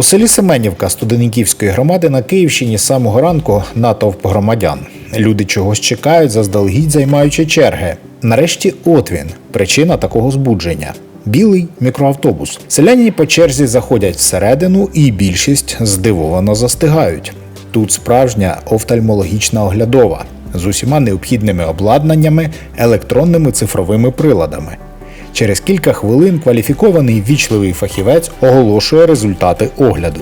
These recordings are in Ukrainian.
У селі Семенівка Студенниківської громади на Київщині з самого ранку натовп громадян. Люди чогось чекають, заздалегідь займаючи черги. Нарешті от він, причина такого збудження. Білий мікроавтобус. Селяні по черзі заходять всередину, і більшість здивовано застигають. Тут справжня офтальмологічна оглядова з усіма необхідними обладнаннями, електронними цифровими приладами. Через кілька хвилин кваліфікований вічливий фахівець оголошує результати огляду.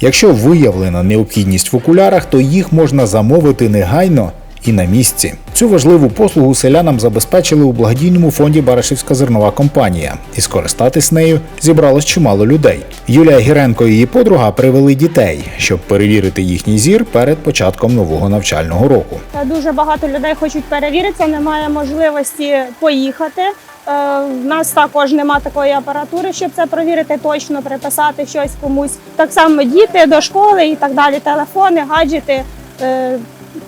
Якщо виявлена необхідність в окулярах, то їх можна замовити негайно і на місці. Цю важливу послугу селянам забезпечили у благодійному фонді Барашівська зернова компанія, і скористатись нею зібралось чимало людей. Юлія Гіренко і її подруга привели дітей, щоб перевірити їхній зір перед початком нового навчального року. Дуже багато людей хочуть перевіритися, немає можливості поїхати. Е, В нас також нема такої апаратури, щоб це провірити точно, приписати щось комусь. Так само діти до школи і так далі, телефони, гаджети.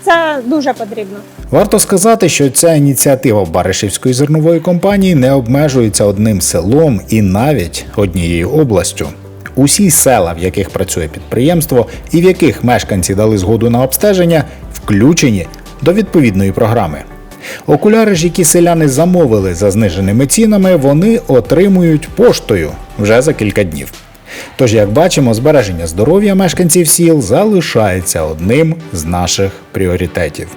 Це дуже потрібно. Варто сказати, що ця ініціатива Баришівської зернової компанії не обмежується одним селом і навіть однією областю. Усі села, в яких працює підприємство і в яких мешканці дали згоду на обстеження, включені до відповідної програми. Окуляри ж, які селяни замовили за зниженими цінами, вони отримують поштою вже за кілька днів. Тож, як бачимо, збереження здоров'я мешканців сіл залишається одним з наших пріоритетів.